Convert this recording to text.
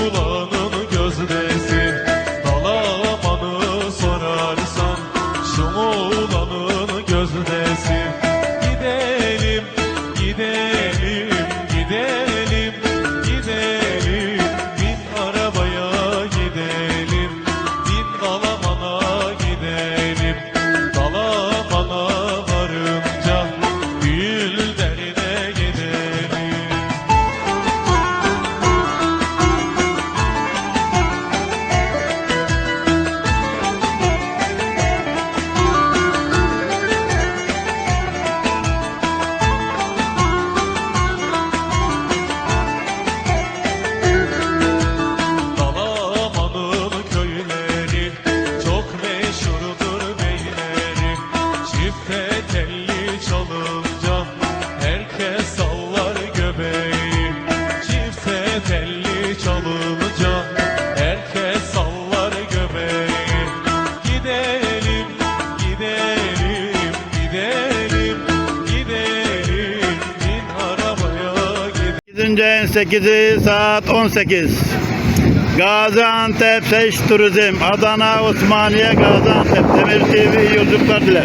oğlanın gözdesin Dalamanı sorarsan Şu oğlanın gözdesin düşünce 8'i saat 18. Gaziantep Seç Turizm, Adana Osmaniye Gaziantep Demir TV yolculuklar diler.